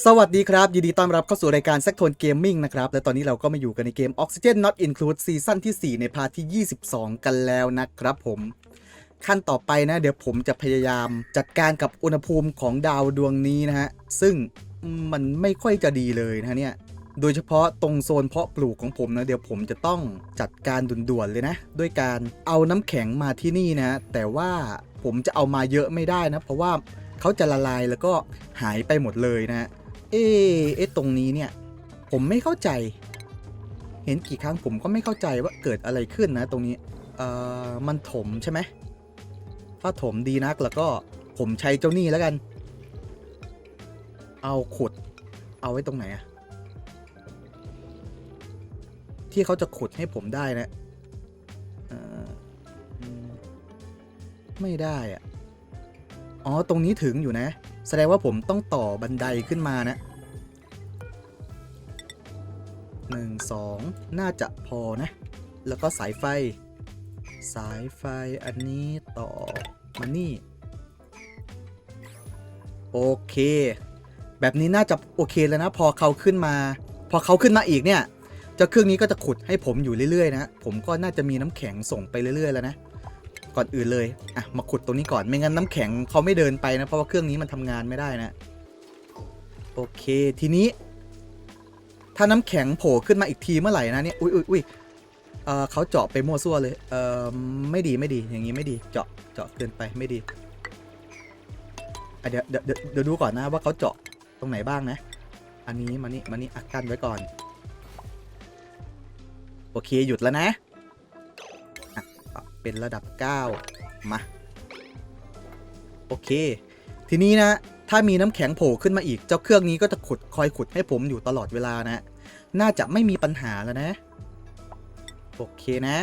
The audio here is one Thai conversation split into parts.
สวัสดีครับ ยินดีต้อนรับเข้าสู่รายการ s ซ c โทนเกมมิ่งนะครับ และตอนนี้เราก็มาอยู่กันในเกม Oxygen Not Include ซีซั่นที่ 4 ในพาร์ทที่ 22 กันแล้วนะครับผม ขั้นต่อไปนะ เดี๋ยวผมจะพยายามจัดการกับอุณหภูมิของดาวดวงนี้นะฮะ ซึ่งมันไม่ค่อยจะดีเลยนะเนี่ย โดยเฉพาะตรงโซนเพาะปลูกของผมนะ เดี๋ยวผมจะต้องจัดการด่วนๆเลยนะ ด้วยการเอาน้ำแข็งมาที่นี่นะ แต่ว่าผมจะเอามาเยอะไม่ได้นะ เพราะว่าเขาจะละลายแล้วก็หายไปหมดเลยนะ เอะเอ๊ตรงนี้เนี่ย ผมไม่เข้าใจ เห็นกี่ครั้งผมก็ไม่เข้าใจว่าเกิดอะไรขึ้นนะ ตรงนี้เอ่อมันถมใช่ไหมถ้าถมดีนักแล้วก็ผมใช้เจ้านี่แล้วกัน เอาขุด เอาไว้ตรงไหนอะที่เขาจะขุดให้ผมได้นะไม่ได้อะอ๋อ ตรงนี้ถึงอยู่นะ แสดงว่าผมต้องต่อบันไดขึ้นมานะ หนึ่งสองน่าจะพอนะ แล้วก็สายไฟ สายไฟอันนี้ต่อมานี่ โอเค แบบนี้น่าจะโอเคแล้วนะ พอเขาขึ้นมา พอเขาขึ้นมาอีกเนี่ยเจ้าเครื่องนี้ก็จะขุดให้ผมอยู่เรื่อยๆ นะ ผมก็น่าจะมีน้ำแข็งส่งไปเรื่อยๆ แล้วนะ ก่อนอื่นเลย อะ มาขุดตรงนี้ก่อน ไม่งั้นน้ำแข็งเขาไม่เดินไปนะ เพราะว่าเครื่องนี้มันทำงานไม่ได้นะ โอเค ทีนี้ ถ้าน้ำแข็งโผล่ขึ้นมาอีกทีเมื่อไหร่นะเนี่ย อุ้ยอุ้ยอุ้ยเออเขาเจาะไปมั่วซั่วเลย เออไม่ดีไม่ดี อย่างนี้ไม่ดี เจาะ เจาะเกินไปไม่ดีเดี๋ยวเดี๋ยวเดี๋ยวดูก่อนนะว่าเขาเจาะตรงไหนบ้างนะ อันนี้มานี่มานี่อักกันไว้ก่อน โอเคหยุดแล้วนะ เป็นระดับ 9 มา โอเค ทีนี้นะ ถ้ามีน้ำแข็งโผล่ขึ้นมาอีก เจ้าเครื่องนี้ก็จะขุดคอยขุดให้ผมอยู่ตลอดเวลานะ น่าจะไม่มีปัญหาแล้วนะ โอเคนะ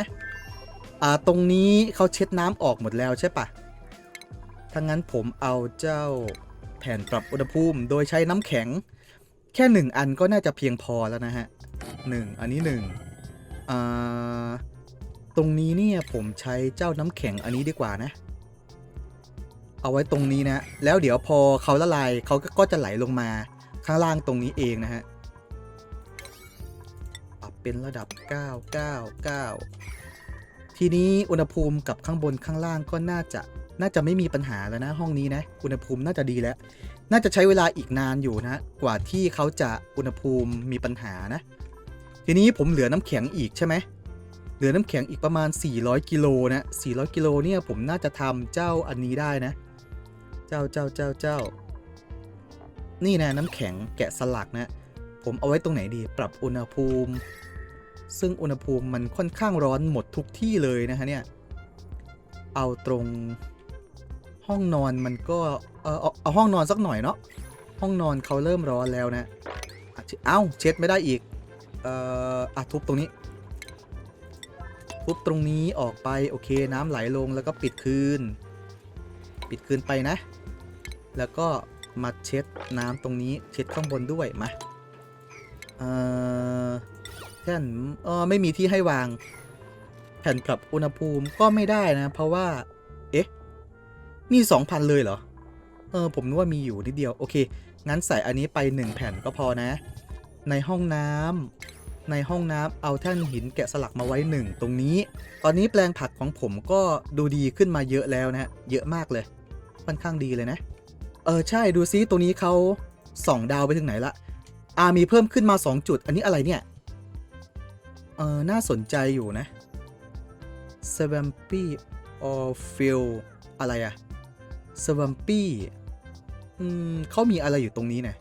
อ่า ตรงนี้เขาเช็ดน้ำออกหมดแล้วใช่ปะถ้างั้นผมเอาเจ้าแผ่นปรับอุณหภูมิ โดยใช้น้ำแข็ง แค่หนึ่งอันก็น่าจะเพียงพอแล้วนะฮะหนึ่งอันนี้หนึ่งอ่า ตรงนี้เนี่ยผมใช้เจ้าน้ำแข็งอันนี้ดีกว่านะ เอาไว้ตรงนี้นะ แล้วเดี๋ยวพอเขาละลายเขาก็จะไหลลงมาข้างล่างตรงนี้เองนะฮะ เป็นระดับ 999 ทีนี้อุณหภูมิกับข้างบนข้างล่างก็น่าจะน่าจะไม่มีปัญหาแล้วนะห้องนี้นะ อุณหภูมิน่าจะดีแล้ว น่าจะใช้เวลาอีกนานอยู่นะ กว่าที่เขาจะอุณหภูมิมีปัญหานะ ทีนี้ผมเหลือน้ำแข็งอีกใช่ไหมเหลือน้ำแข็งอีกประมาณ 400 กิโลนะ 400 กิโลเนี่ยผมน่าจะทำเจ้าอันนี้ได้นะ เจ้าเจ้าเจ้าเจ้า นี่นะน้ำแข็งแกะสลักนะ ผมเอาไว้ตรงไหนดี ปรับอุณหภูมิ ซึ่งอุณหภูมิมันค่อนข้างร้อนหมดทุกที่เลยนะฮะเนี่ย เอาตรงห้องนอนมันก็เออเอาเอาห้องนอนสักหน่อยเนาะ ห้องนอนเขาเริ่มร้อนแล้วนะ เอ้าเช็ดไม่ได้อีก เอ่ออะทุบตรงนี้ ทุบตรงนี้ออกไปโอเคน้ำไหลลงแล้วก็ปิดคืน ปิดคืนไปนะ แล้วก็มาเช็ดน้ำตรงนี้เช็ดข้างบนด้วยมา เอ่อ ท่นเออไม่มีที่ให้วาง แผ่นปรับอุณหภูมิก็ไม่ได้นะ เพราะว่า เอ๊ะ นี่2,000เลยเหรอ เออ ผมนึกว่ามีอยู่นิดเดียว โอเค งั้นใส่อันนี้ไป1แผ่นก็พอนะ ในห้องน้ำในห้องน้ำเอาแท่นหินแกะสลักมาไว้หนึ่งตรงนี้ ตอนนี้แปลงผักของผมก็ดูดีขึ้นมาเยอะแล้วนะ เยอะมากเลย ค่อนข้างดีเลยนะ เออ ใช่ ดูซิตัวนี้เขาสองดาวไปถึงไหนละอ่ามีเพิ่มขึ้นมา 2 จุด อันนี้อะไรเนี่ย เออ น่าสนใจอยู่นะ s w a m p y or Fill อะไรอะ s w a m p y อืมเขามีอะไรอยู่ตรงนี้นี่ย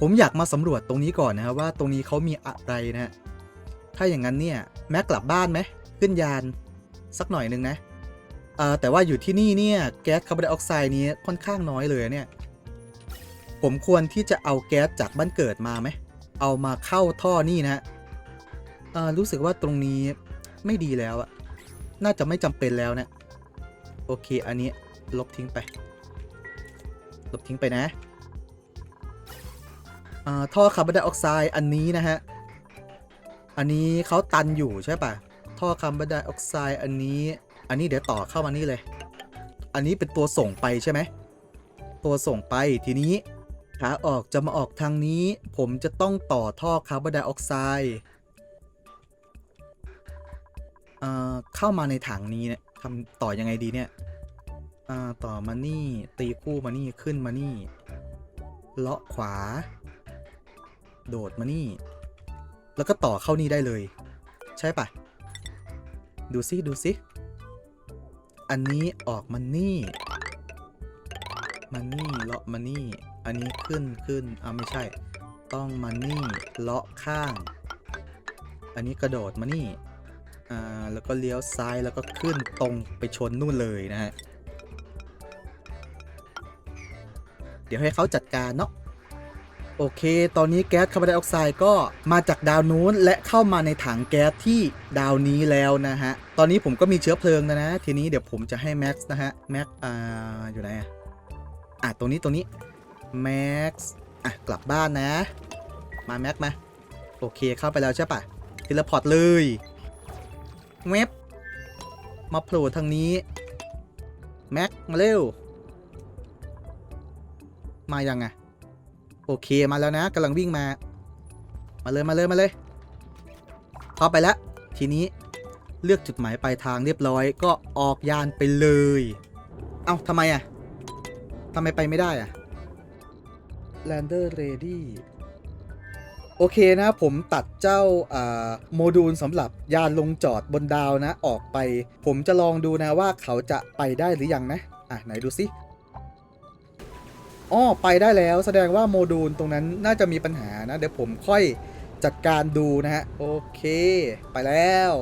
ผมอยากมาสำรวจตรงนี้ก่อนนะครับว่าตรงนี้เขามีอะไรนะ ถ้าอย่างนั้นเนี่ย แม็กกลับบ้านไหม ขึ้นยาน สักหน่อยนึงนะเอ่อแต่ว่าอยู่ที่นี่เนี่ย แก๊สคาร์บอนไดออกไซด์นี้ค่อนข้างน้อยเลยเนี่ย ผมควรที่จะเอาแก๊สจากบ้านเกิดมาไหม เอามาเข้าท่อนี่นะ รู้สึกว่าตรงนี้ไม่ดีแล้วอะน่าจะไม่จำเป็นแล้วเนะโอเค อันนี้ลบทิ้งไป ลบทิ้งไปนะอ่าท่อคาร์บอนไดออกไซด์อันนี้นะฮะ อันนี้เขาตันอยู่ใช่ปะท่อคาร์บอนไดออกไซด์อันนี้ อันนี้เดี๋ยวต่อเข้ามานี่เลย อันนี้เป็นตัวส่งไปใช่ไหม ตัวส่งไปทีนี้ขาออกจะมาออกทางนี้ ผมจะต้องต่อท่อคาร์บอนไดออกไซด์ เอ่อเข้ามาในถังนี้เนี่ยทำต่อยังไงดีเนี่ยอ่าต่อมานี่ตีคู่มานี่ขึ้นมานี่ เลาะขวา โดดมานี่ แล้วก็ต่อเข้านี่ได้เลย ใช่ปะดูซิดูซิอันนี้ออกมานี่มานี่เลาะมานี่ อันนี้ขึ้นขึ้นอ่าไม่ใช่ ต้องมานี่เลาะข้าง อันนี้กระโดดมานี่ อ่าแล้วก็เลี้ยวซ้ายแล้วก็ขึ้นตรงไปชนนู่นเลยนะฮะ เดี๋ยวให้เขาจัดการเนาะ โอเค ตอนนี้แก๊สคาร์บอนไดออกไซด์ก็มาจากดาวนู้นและเข้ามาในถังแก๊สที่ดาวนี้แล้วนะฮะ ตอนนี้ผมก็มีเชื้อเพลิงนะนะ ทีนี้เดี๋ยวผมจะให้แม็กซ์นะฮะ แม็กอ่าอยู่ไหนอะอะตรงนี้ตรงนี้แม็กซ์อะกลับบ้านนะ มาแม็กมา โอเคเข้าไปแล้วใช่ปะเทเลพอร์ตเลย เว็บ มาโผล่ทางนี้ แม็ก มาเร็ว มายังไงโอเคมาแล้วนะกำลังวิ่งมา มาเลยมาเลยมาเลยเข้าไปแล้ว ทีนี้เลือกจุดหมายปลายทางเรียบร้อย ก็ออกยานไปเลย เอ้าทำไมอะทำไมไปไม่ได้อะ Lander Ready โอเคนะผมตัดเจ้าโมดูลสำหรับยานลงจอดบนดาวนะออกไป ผมจะลองดูนะว่าเขาจะไปได้หรือยังนะ อะไหนดูสิอ๋อไปได้แล้วแสดงว่าโมดูลตรงนั้นน่าจะมีปัญหานะ เดี๋ยวผมค่อยจัดการดูนะฮะ โอเค ไปแล้ว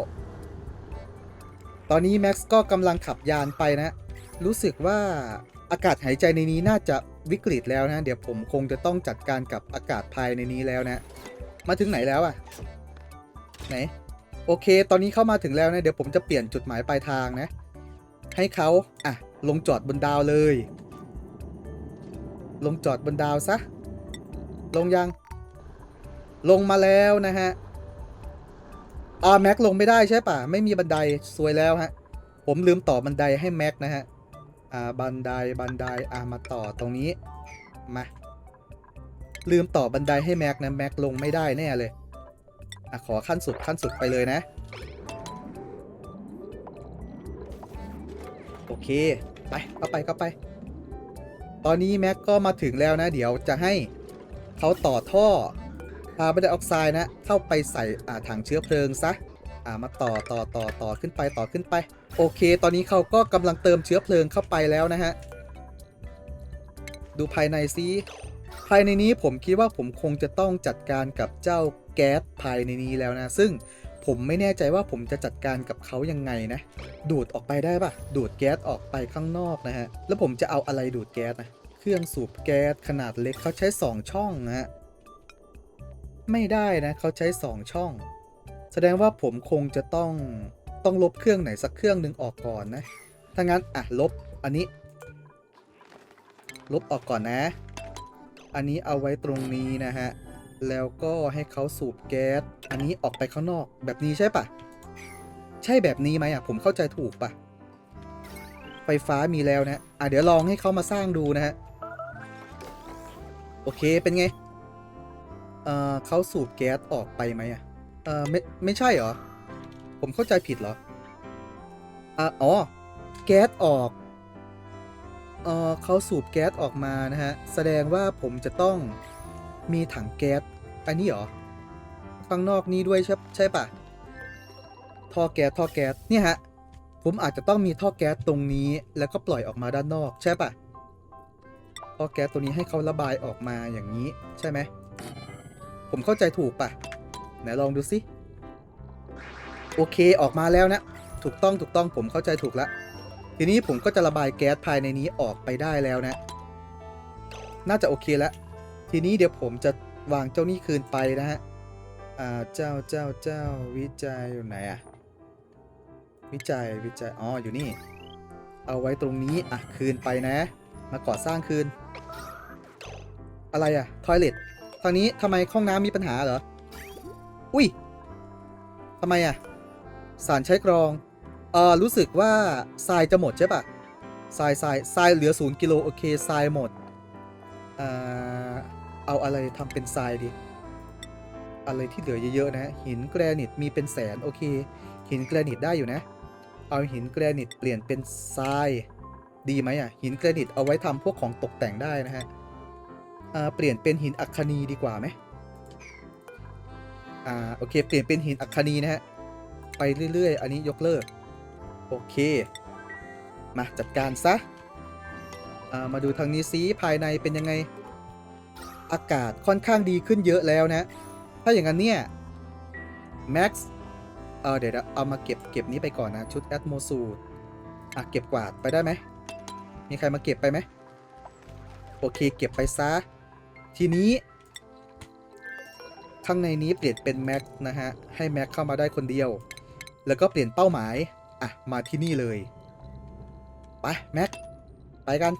ตอนนี้แม็กซ์ก็กำลังขับยานไปนะ รู้สึกว่าอากาศหายใจในนี้น่าจะ วิกฤตแล้วนะ เดี๋ยวผมคงจะต้องจัดการกับอากาศภายในนี้แล้วนะ มาถึงไหนแล้วอะไหน โอเค ตอนนี้เข้ามาถึงแล้วนะ เดี๋ยวผมจะเปลี่ยนจุดหมายปลายทางนะ ให้เขาอะ ลงจอดบนดาวเลย ลงจอดบนดาวซะ ลงยัง ลงมาแล้วนะฮะอ่าแม็กลงไม่ได้ใช่ป่ะ ไม่มีบันไดสวยแล้วฮะ ผมลืมต่อบันไดให้แม็กนะฮะ อ่าบันไดบันไดอ่ามาต่อตรงนี้ มา ลืมต่อบันไดให้แม็กนะแม็กลงไม่ได้แน่เลยอะขอขั้นสุดขั้นสุดไปเลยนะ โอเค ไปเข้าไปเข้าไป ตอนนี้แม็กก็มาถึงแล้วนะ เดี๋ยวจะให้เขาต่อท่อคาร์บอนไดออกไซด์นะ เข้าไปใส่อ่าถังเชื้อเพลิงซะ อ่ามาต่อต่อต่อต่อขึ้นไปต่อขึ้นไป โอเค ตอนนี้เขาก็กำลังเติมเชื้อเพลิงเข้าไปแล้วนะฮะ ดูภายในซิภายในนี้ผมคิดว่าผมคงจะต้องจัดการกับเจ้าแก๊สภายในนี้แล้วนะ ซึ่งผมไม่แน่ใจว่าผมจะจัดการกับเขายังไงนะ ดูดออกไปได้ปะดูดแก๊สออกไปข้างนอกนะฮะ แล้วผมจะเอาอะไรดูดแก๊สนะ เครื่องสูบแก๊สขนาดเล็กเขาใช้ 2 ช่องนะฮะ ไม่ได้นะเขาใช้ 2 ช่อง แสดงว่าผมคงจะต้องต้องลบเครื่องไหนสักเครื่องหนึ่งออกก่อนนะ ถ้างั้นอะลบอันนี้ ลบออกก่อนนะ อันนี้เอาไว้ตรงนี้นะฮะ แล้วก็ให้เขาสูบแก๊ส อันนี้ออกไปข้างนอกแบบนี้ใช่ปะใช่แบบนี้ไหมอะผมเข้าใจถูกปะไฟฟ้ามีแล้วนะอะเดี๋ยวลองให้เขามาสร้างดูนะฮะ โอเคเป็นไง เอ่อเขาสูบแก๊สออกไปไหมอะ เออไม่ไม่ใช่เหรอ ผมเข้าใจผิดเหรออะอ๋อ แก๊สออกเออเขาสูบแก๊สออกมานะฮะ แสดงว่าผมจะต้องมีถังแก๊สอันนี้เหรอข้างนอกนี้ด้วยใช่ใช่ปะท่อแก๊สท่อแก๊สเนี่ยฮะผมอาจจะต้องมีท่อแก๊สตรงนี้ แล้วก็ปล่อยออกมาด้านนอกใช่ปะท่อแก๊สตัวนี้ให้เขาระบายออกมาอย่างนี้ใช่ไหมผมเข้าใจถูกปะ ไหนลองดูสิโอเคออกมาแล้วนะ ถูกต้องถูกต้องผมเข้าใจถูกแล้วทีนี้ผมก็จะระบายแก๊สภายในนี้ออกไปได้แล้วนะ น่าจะโอเคแล้ว ทีนี้เดี๋ยวผมจะวางเจ้านี่คืนไปนะฮะอ่าเจ้าเจ้าเจ้าวิจัยอยู่ไหนอะวิจัยวิจัยอ๋ออยู่นี่ เอาไว้ตรงนี้อะคืนไปนะ มาก่อสร้างคืน อะไรอะทอยเลททางนี้ทำไมห้องน้ำมีปัญหาเหรอ อุ้ยทำไมอะสารใช้กรอง เออรู้สึกว่าทรายจะหมดใช่ปะทรายทรายทรายเหลือศูนย์กิโลโอเคทรายหมดอ่าเอาอะไรทำเป็นทรายดี อะไรที่เหลือเยอะๆนะ หินแกรนิตมีเป็นแสนโอเค หินแกรนิตได้อยู่นะ เอาหินแกรนิตเปลี่ยนเป็นทรายดีไหมอะหินแกรนิตเอาไว้ทำพวกของตกแต่งได้นะฮะเปลี่ยนเป็นหินอัคคนีดีกว่าไหม อ่าโอเค เปลี่ยนเป็นหินอัคคนีนะฮะ ไปเรื่อยๆ อันนี้ยกเลิก โอเค มาจัดการซะอ่ามาดูทางนี้ซิภายในเป็นยังไง อากาศค่อนข้างดีขึ้นเยอะแล้วนะ ถ้าอย่างนั้นเนี่ย Max เออเดี๋ยวนะเอามาเก็บเก็บนี้ไปก่อนนะ ชุดแอ m โมซูอะเก็บกวาดไปได้ไหม มีใครมาเก็บไปไหม โอเค เก็บไปซะ ทีนี้ ข้างในนี้เปลี่ยนเป็นแม็กนะฮะ ให้แม็กเข้ามาได้คนเดียว แล้วก็เปลี่ยนเป้าหมาย อะ มาที่นี่เลย ไปแม็กไปกัน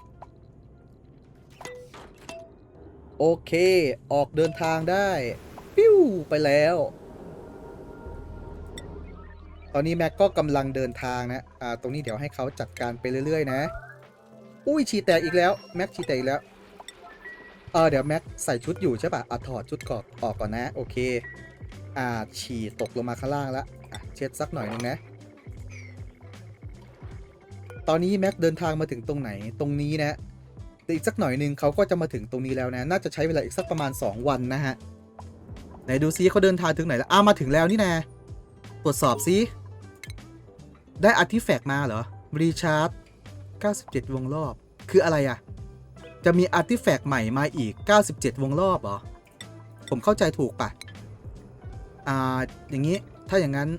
โอเค ออกเดินทางได้ ปิ้ว ไปแล้ว ตอนนี้แม็กก็กำลังเดินทางนะ อ่า ตรงนี้เดี๋ยวให้เขาจัดการไปเรื่อย ๆ นะ อุ้ยฉีแตกอีกแล้ว แม็กฉีแตกอีกแล้ว เออเดี๋ยวแม็กใส่ชุดอยู่ใช่ป่ะอะถอดชุดกอกออกก่อนนะ โอเค อ่าฉีดตกลงมาข้างล่างแล้วอะเช็ดสักหน่อยนึงนะ ตอนนี้แม็กเดินทางมาถึงตรงไหนตรงนี้นะแต่อีกสักหน่อยหนึงเขาก็จะมาถึงตรงนี้แล้วนะ น่าจะใช้เวลาอีกสักประมาณ 2 วันนะฮะ ไหนดูซิเขาเดินทางถึงไหนแล้วอ้ามาถึงแล้วนี่นะตรวจสอบซิได้อาร์ติแฟกต์มาเหรอรีชาร์จ97 วงรอบ คืออะไรอะ จะมีอาร์ติแฟกต์ใหม่มาอีก 97 วงรอบเหรอ ผมเข้าใจถูกปะอ่า อย่างนี้ ถ้าอย่างนั้น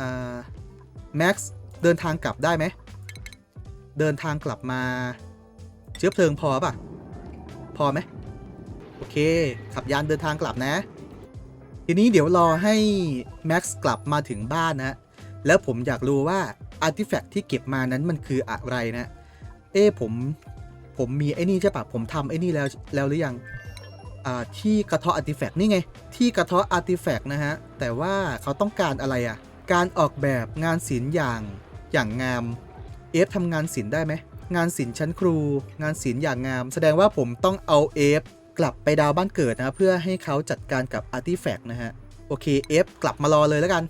อ่า แม็กซ์เดินทางกลับได้ไหม เดินทางกลับมา เชื้อเพลิงพอปะพอไหม โอเค ขับยานเดินทางกลับนะ ทีนี้เดี๋ยวรอให้แม็กซ์กลับมาถึงบ้านนะ แล้วผมอยากรู้ว่าอาร์ติแฟกต์ที่เก็บมานั้นมันคืออะไรนะ เอ้ผม ผมมีไอ้นี่ใช่ปะผมทำไอ้นี่แล้วแล้วหรือยังอ่าที่กระเทาะอาร์ติแฟกต์นี่ไง ที่กระเทาะอาร์ติแฟกต์นะฮะ แต่ว่าเขาต้องการอะไรอะ่ะ การออกแบบงานศิลป์อย่างอย่างงามเอฟทำงานศิลป์ได้ไหมงานศิลป์ชั้นครู งานศิลป์อย่างงาม แสดงว่าผมต้องเอาเอฟกลับไปดาวบ้านเกิดนะเพื่อให้เขาจัดการกับอาร์ติแฟกต์นะฮะ โอเค F กลับมารอเลยแล้วกัน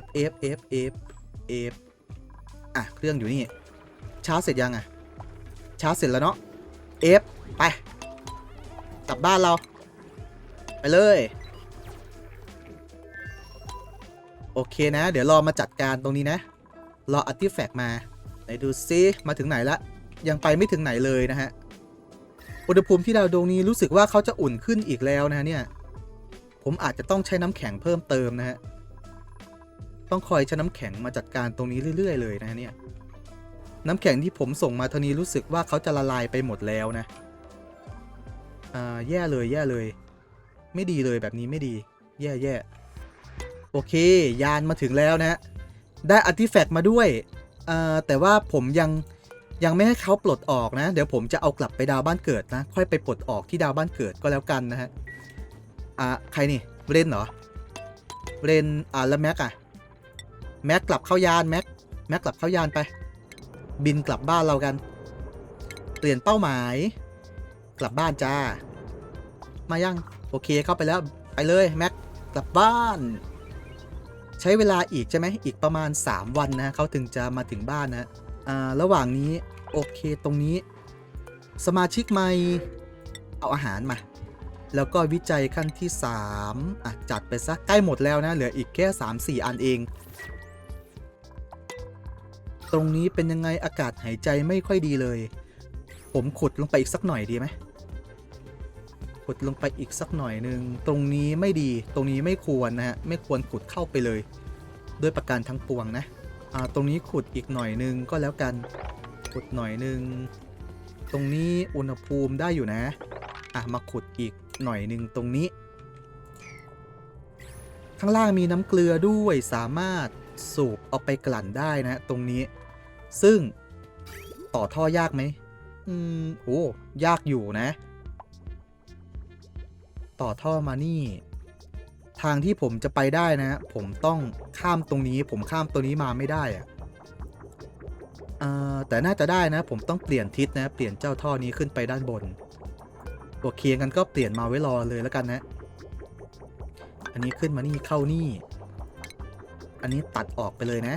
F F F F F อะเครื่องอยู่นี่ชาร์จเสร็จยังอะ ชาร์จเสร็จแล้วเนาะ F ไป กลับบ้านเรา ไปเลย โอเคนะ เดี๋ยวรอมาจัดการตรงนี้นะ รออาร์ติแฟกต์มา ไหนดูซิมาถึงไหนละ ยังไปไม่ถึงไหนเลยนะฮะ อุณหภูมิที่ดาวดวงนี้รู้สึกว่าเขาจะอุ่นขึ้นอีกแล้วนะเนี่ย ผมอาจจะต้องใช้น้ำแข็งเพิ่มเติมนะฮะ ต้องคอยใช้น้ำแข็งมาจัดการตรงนี้เรื่อย ๆ เลยนะเนี่ย น้ำแข็งที่ผมส่งมาเท่านี้รู้สึกว่าเขาจะละลายไปหมดแล้วนะ อ่า แย่เลยแย่เลย ไม่ดีเลยแบบนี้ไม่ดี แย่แย่โอเค ยานมาถึงแล้วนะ ได้อาร์ติแฟกต์มาด้วย อ่า แต่ว่าผมยังยังไม่ให้เขาปลดออกนะ เดี๋ยวผมจะเอากลับไปดาวบ้านเกิดนะ ค่อยไปปลดออกที่ดาวบ้านเกิดก็แล้วกันนะฮะ อ่า ใครนี่เรนเหรอ เรน อ่า แล้วแม็กอะแม็กกลับเข้ายานแม็กแม็กกลับเข้ายานไป บินกลับบ้านเรากัน เปลี่ยนเป้าหมาย กลับบ้านจ้า มายัง โอเคเข้าไปแล้ว ไปเลยแม็กกลับบ้าน ใช้เวลาอีกใช่ไหมอีกประมาณ 3 วันนะเขาถึงจะมาถึงบ้านนะอ่าระหว่างนี้ โอเคตรงนี้ สมาชิกใหม่ เอาอาหารมา แล้วก็วิจัยขั้นที่ 3อะจัดไปซะใกล้หมดแล้วนะ เหลืออีกแค่ 3-4 อันเอง ตรงนี้เป็นยังไงอากาศหายใจไม่ค่อยดีเลย ผมขุดลงไปอีกสักหน่อยดีไหมขุดลงไปอีกสักหน่อยหนึ่งตรงนี้ไม่ดีตรงนี้ไม่ควรนะฮะไม่ควรขุดเข้าไปเลย ด้วยประการทั้งปวงนะอ่าตรงนี้ขุดอีกหน่อยหนึงก็แล้วกันขุดหน่อยหนึงตรงนี้อุณหภูมิได้อยู่นะอะมาขุดอีกหน่อยหนึ่งตรงนี้ ข้างล่างมีน้ำเกลือด้วยสามารถสูบเอาไปกลั่นได้นะ ตรงนี้ ซึ่งต่อท่อยากไหมอืมโอ้ยากอยู่นะ ต่อท่อมานี่ ทางที่ผมจะไปได้นะ ผมต้องข้ามตรงนี้ ผมข้ามตัวนี้มาไม่ได้อะแต่น่าจะได้นะ ผมต้องเปลี่ยนทิศนะ เปลี่ยนเจ้าท่อนี้ขึ้นไปด้านบนโอเคียงกันก็เปลี่ยนมาไว้รอเลยแล้วกันนะ อันนี้ขึ้นมานี่เข้านี่ อันนี้ตัดออกไปเลยนะ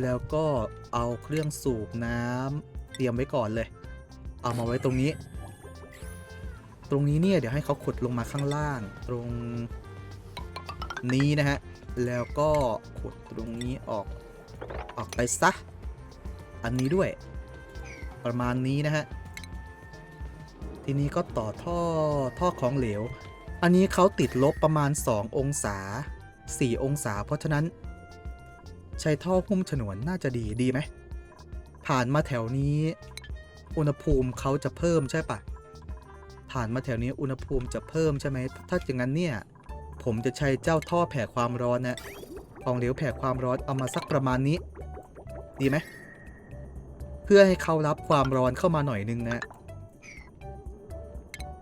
แล้วก็เอาเครื่องสูบน้ำเตรียมไว้ก่อนเลย เอามาไว้ตรงนี้ ตรงนี้เนี่ยเดี๋ยวให้เขาขุดลงมาข้างล่าง ตรงนี้นะฮะ แล้วก็ขุดตรงนี้ออกออกไปซะ อันนี้ด้วย ประมาณนี้นะฮะ ทีนี้ก็ต่อท่อท่อของเหลว อันนี้เขาติดลบประมาณ 2 องศา 4 องศา เพราะฉะนั้น ใช้ท่อหุ้มฉนวนน่าจะดีดีไหม ผ่านมาแถวนี้ อุณหภูมิเขาจะเพิ่มใช่ปะผ่านมาแถวนี้อุณหภูมิจะเพิ่มใช่ไหม ถ้าอย่างนั้นเนี่ย ผมจะใช้เจ้าท่อแผ่ความร้อนนะของเหลวแผ่ความร้อนเอามาสักประมาณนี้ ดีไหม เพื่อให้เขารับความร้อนเข้ามาหน่อยนึงนะ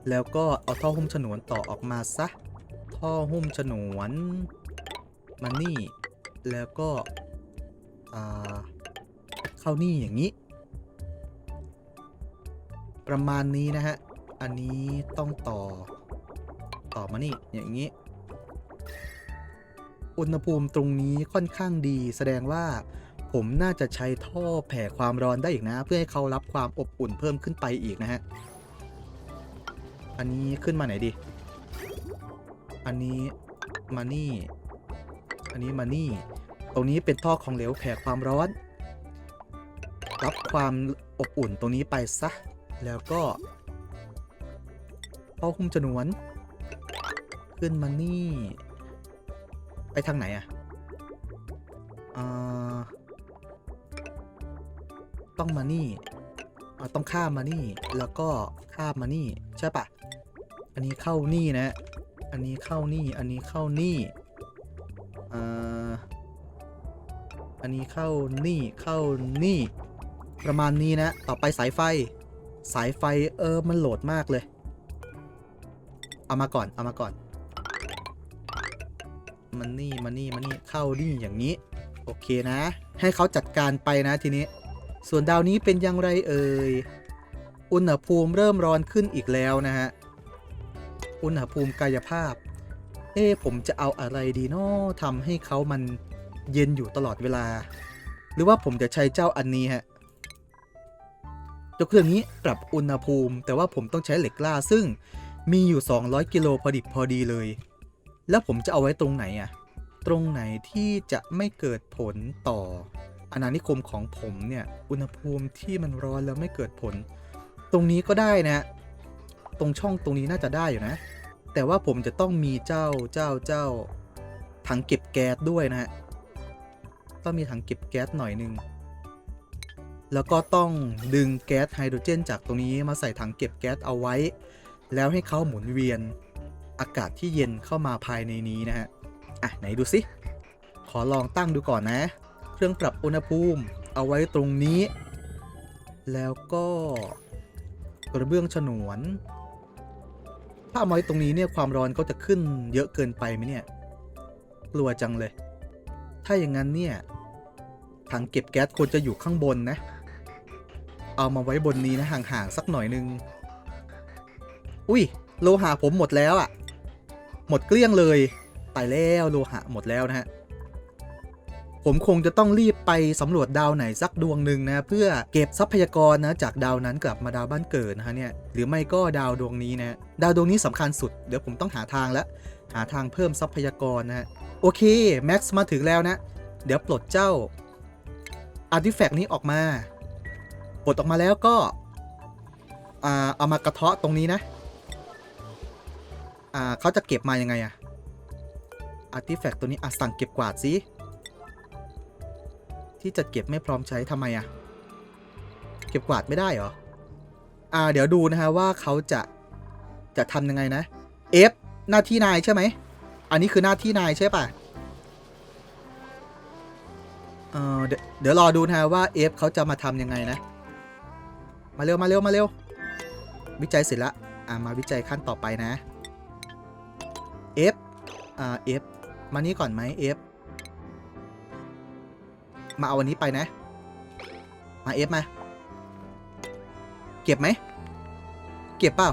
แล้วก็เอาท่อหุ้มฉนวนต่อออกมาซะ ท่อหุ้มฉนวนมานี่ แล้วก็ เข้านี่อย่างนี้ ประมาณนี้นะฮะ อันนี้ต้องต่อ ต่อมานี่อย่างนี้ อุณหภูมิตรงนี้ค่อนข้างดี แสดงว่าผมน่าจะใช้ท่อแผ่ความร้อนได้อีกนะ เพื่อให้เขารับความอบอุ่นเพิ่มขึ้นไปอีกนะฮะ อันนี้ขึ้นมาไหนดี อันนี้มานี่ อันนี้มานี่ ตรงนี้เป็นท่อของเหลวแผ่ความร้อน รับความอบอุ่นตรงนี้ไปซะ แล้วก็ท่อหุ้มฉนวน ขึ้นมานี่ ไปทางไหนอะอ่าต้องมานี่ต้องข้ามมานี่ แล้วก็ข้ามมานี่ ใช่ปะอันนี้เข้านี่นะ อันนี้เข้านี่ อันนี้เข้านี่อ่า อันนี้เข้านี่เข้านี่ ประมาณนี้นะ ต่อไปสายไฟ สายไฟเออมันโหลดมากเลย เอามาก่อนเอามาก่อน มันนี่มันนี่มันนี่เข้านี่อย่างนี้ โอเคนะ ให้เขาจัดการไปนะทีนี้ ส่วนดาวนี้เป็นอย่างไรเอ่ยอุณหภูมิเริ่มร้อนขึ้นอีกแล้วนะฮะ อุณหภูมิกายภาพ เอ๊ผมจะเอาอะไรดีนาะทำให้เขามัน เย็นอยู่ตลอดเวลา หรือว่าผมจะใช้เจ้าอันนี้ฮะเจ้าเครื่องนี้ปรับอุณหภูมิ แต่ว่าผมต้องใช้เหล็กล้าซึ่งมีอยู่ 200 กิโลพอดิบพอดีเลย แล้วผมจะเอาไว้ตรงไหนอะตรงไหนที่จะไม่เกิดผลต่ออาณานิคมของผมเนี่ย อุณหภูมิที่มันร้อนแล้วไม่เกิดผล ตรงนี้ก็ได้นะ ตรงช่องตรงนี้น่าจะได้อยู่นะ แต่ว่าผมจะต้องมีเจ้าเจ้าเจ้าถังเก็บแก๊สด้วยนะฮะ ต้องมีถังเก็บแก๊สหน่อยหนึ่งแล้วก็ต้องดึงแก๊สไฮโดรเจน จากตรงนี้มาใส่ถังเก็บแก๊สเอาไว้ แล้วให้เขาหมุนเวียนอากาศที่เย็นเข้ามาภายในนี้นะฮะ อะไหนดูสิ ขอลองตั้งดูก่อนนะ เครื่องปรับอุณหภูมิเอาไว้ตรงนี้ แล้วก็กระเบื้องฉนวน ถ้าเอาไว้ตรงนี้เนี่ยความร้อนก็จะขึ้นเยอะเกินไปไหมเนี่ย กลัวจังเลย ถ้าอย่างนั้นเนี่ย ถังเก็บแก๊สควรจะอยู่ข้างบนนะ เอามาไว้บนนี้นะห่างๆสักหน่อยนึง อุ้ยโลหะผมหมดแล้วอะ่ะ หมดเกลี้ยงเลย ตายแล้วโลหะหมดแล้วนะฮะ ผมคงจะต้องรีบไปสำรวจดาวไหนสักดวงหนึ่งนะ เพื่อเก็บทรัพยากรนะจากดาวนั้นกลับมาดาวบ้านเกิดนะฮะเนี่ย หรือไม่ก็ดาวดวงนี้นะ ดาวดวงนี้สำคัญสุด เดี๋ยวผมต้องหาทางแล้ว หาทางเพิ่มทรัพยากรนะฮะ โอเค แม็กซ์มาถึงแล้วนะ เดี๋ยวปลดเจ้าอาร์ติแฟกต์นี้ออกมา ปลดออกมาแล้วก็เอามากระเทาะตรงนี้นะเขาจะเก็บมายังไงอะอาร์ติแฟกต์ตัวนี้อะสั่งเก็บกวาดสิที่จะเก็บไม่พร้อมใช้ทำไมอะเก็บกวาดไม่ได้เหรอ อ่า เดี๋ยวดูนะฮะว่าเขาจะจะทำยังไงนะ F หน้าที่นายใช่ไหม อันนี้คือหน้าที่นายใช่ปะเออเดี๋ยวรอดูนะว่า F เขาจะมาทำยังไงนะ มาเร็วมาเร็วมาเร็ว วิจัยเสร็จละอ่ามาวิจัยขั้นต่อไปนะ F อ่า F มานี่ก่อนไหม F มาเอาวันนี้ไปนะ มา F มา เก็บไหม เก็บเปล่า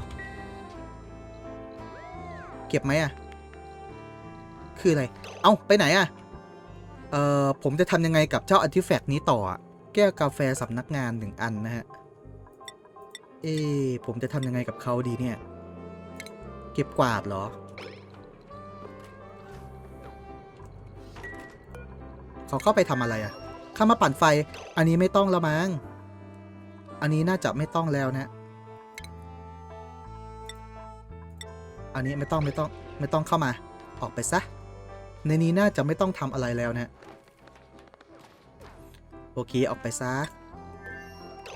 เก็บไหมอะคืออะไร เอ้าไปไหนอะเอ่อ ผมจะทำยังไงกับเจ้าอาร์ติแฟกต์นี้ต่อ แก้วกาแฟสำนักงานหนึ่งอันนะฮะ เอ๊ผมจะทำยังไงกับเขาดีเนี่ย เก็บกวาดเหรอ เขาเข้าไปทำอะไรอะเข้ามาปั่นไฟ อันนี้ไม่ต้องแล้วมั้ง อันนี้น่าจะไม่ต้องแล้วนะ อันนี้ไม่ต้องไม่ต้องไม่ต้องเข้ามา ออกไปซะ ในนี้น่าจะไม่ต้องทำอะไรแล้วนะ โอเค ออกไปซะ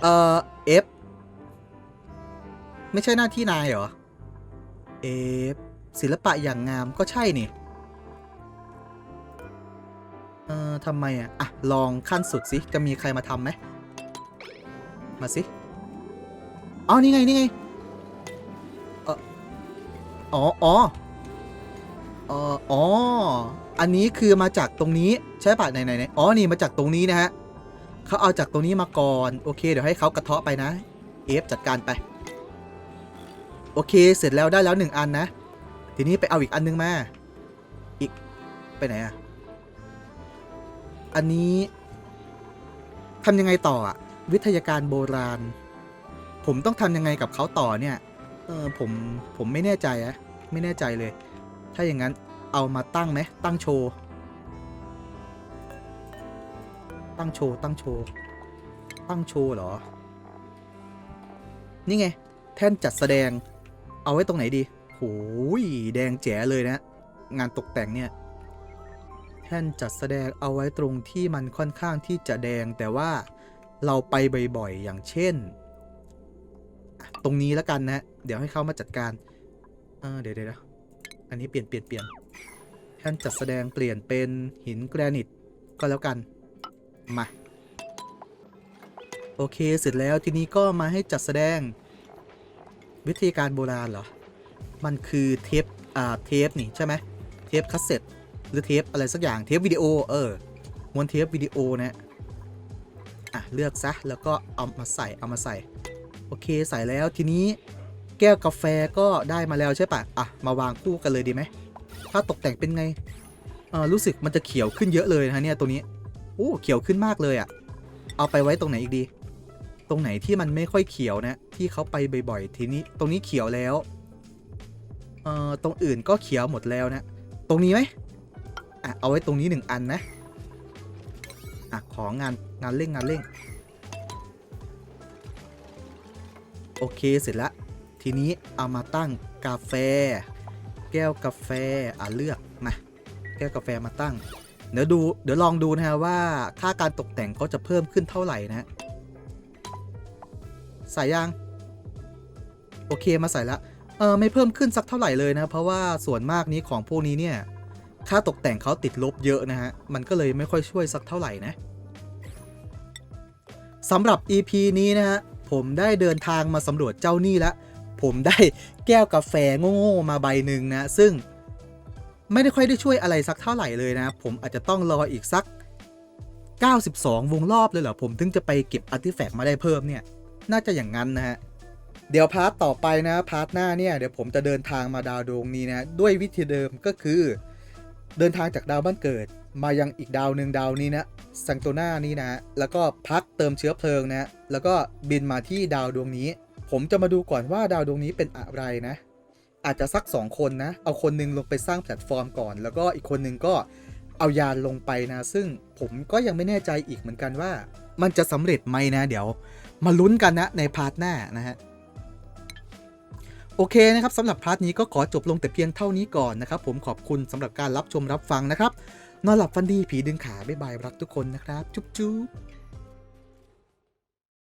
เอ่อ F ไม่ใช่หน้าที่นายเหรอ F ศิลปะอย่างงามก็ใช่นี่ เอ่อทำไมอะ อะ ลองขั้นสุดสิ จะมีใครมาทำไหม มาสิ อ๋อ นี่ไง นี่ไง อ๋ออ๋ออ๋อ อันนี้คือมาจากตรงนี้ใช่ปะไหนไหนไหนอ๋อ นี่มาจากตรงนี้นะฮะเขาเอาจากตรงนี้มาก่อน โอเค เดี๋ยวให้เขากระเทาะไปนะ เอฟจัดการไป โอเค เสร็จแล้วได้แล้วหนึ่งอันนะ ทีนี้ไปเอาอีกอันนึงมา อีก ไปไหนอะอันนี้ทำยังไงต่ออะวิทยาการโบราณ ผมต้องทำยังไงกับเขาต่อเนี่ย ออผมผมไม่แน่ใจอะไม่แน่ใจเลย ถ้าอย่างนั้นเอามาตั้งไหมตั้งโชว์ ตั้งโชว์ตั้งโชว์ ตั้งโชว์เหรอ นี่ไง แท่นจัดแสดง เอาไว้ตรงไหนดีโหยแดงแจ๋เลยนะ งานตกแต่งเนี่ย แท่นจัดแสดงเอาไว้ตรงที่มันค่อนข้างที่จะแดงแต่ว่าเราไปบ่อยๆ อย่างเช่น ตรงนี้แล้วกันนะ เดี๋ยวให้เขามาจัดการเออเดี๋ยวเดี๋ยวอันนี้เปลี่ยนเปลี่ยนเปลี่ยนท่นจัดแสดงเปลี่ยนเป็นหินแกรนิตก็แล้วกัน มา โอเคเสร็จแล้วทีนี้ก็มาให้จัดแสดงวิธีการโบราณเหรอ มันคือเทป อ่า เทปนี่ใช่ไหม เทปคัสเซ็ตหรือเทปอะไรสักอย่าง เทปวิดีโอ เออมวนเทปวิดีโอนะอะ เลือกซะ แล้วก็เอามาใส่ เอามาใส่ โอเค ใส่แล้วทีนี้ แก้วกาแฟก็ได้มาแล้วใช่ปะอะ มาวางคู่กันเลยดีไหมถ้าตกแต่งเป็นไงเออรู้สึกมันจะเขียวขึ้นเยอะเลยนะเนี่ยตัวนี้โอ้เขียวขึ้นมากเลยอะ่ะ เอาไปไว้ตรงไหนอีกดี ตรงไหนที่มันไม่ค่อยเขียวนะ ที่เขาไปบ่อยๆ ทีนี้ตรงนี้เขียวแล้วเอ่อตรงอื่นก็เขียวหมดแล้วนะ ตรงนี้ไหมอะเอาไว้ตรงนี้หนึ่งอันนะอะของานงานเร่งงานเร่ง โอเคเสร็จและ ทีนี้เอามาตั้งกาแฟ แก้วกาแฟอะเลือกมาแก้วกาแฟมาตั้ง เดี๋ยวดูเดี๋ยวลองดูนะฮะว่าค่าการตกแต่งเขาจะเพิ่มขึ้นเท่าไหร่นะใส่ยังโอเคมาใส่ละเออไม่เพิ่มขึ้นสักเท่าไหร่เลยนะ เพราะว่าส่วนมากนี้ของพวกนี้เนี่ยค่าตกแต่งเขาติดลบเยอะนะฮะ มันก็เลยไม่ค่อยช่วยสักเท่าไหร่นะสำหรับ EP นี้นะฮะ ผมได้เดินทางมาสำรวจเจ้านี่แล้ว ผมได้แก้วกาแฟโง่ๆมาใบหนึ่งนะ ซึ่งไม่ได้ค่อยได้ช่วยอะไรสักเท่าไหร่เลยนะ ผมอาจจะต้องรออีกสัก 92 วงรอบเลยเหรอ ผมถึงจะไปเก็บอาร์ติแฟกต์มาได้เพิ่มเนี่ย น่าจะอย่างนั้นนะฮะ เดี๋ยวพาร์ทต่อไปนะ พาร์ทหน้าเนี่ย เดี๋ยวผมจะเดินทางมาดาวดวงนี้นะ ด้วยวิธีเดิมก็คือ เดินทางจากดาวบ้านเกิด มายังอีกดาวหนึ่งดาวนี้นะซังโตนานี้นะ แล้วก็พักเติมเชื้อเพลิงนะ แล้วก็บินมาที่ดาวดวงนี้ ผมจะมาดูก่อนว่าดาวดวงนี้เป็นอะไรนะ อาจจะสัก 2 คนนะ เอาคนหนึงลงไปสร้างแพลตฟอร์มก่อน แล้วก็อีกคนหนึงก็เอายานลงไปนะ ซึ่งผมก็ยังไม่แน่ใจอีกเหมือนกันว่า มันจะสำเร็จไหมนะ เดี๋ยว มาลุ้นกันนะในพาร์ทหน้านะฮะโอเคนะครับสำหรับพาร์ทนี้ก็ขอจบลงแต่เพียงเท่านี้ก่อนนะครับ ผมขอบคุณสำหรับการรับชมรับฟังนะครับ นอนหลับฝันดีผีดึงขาบ๊ายบายรักทุกคนนะครับ จุ๊บจุ๊บ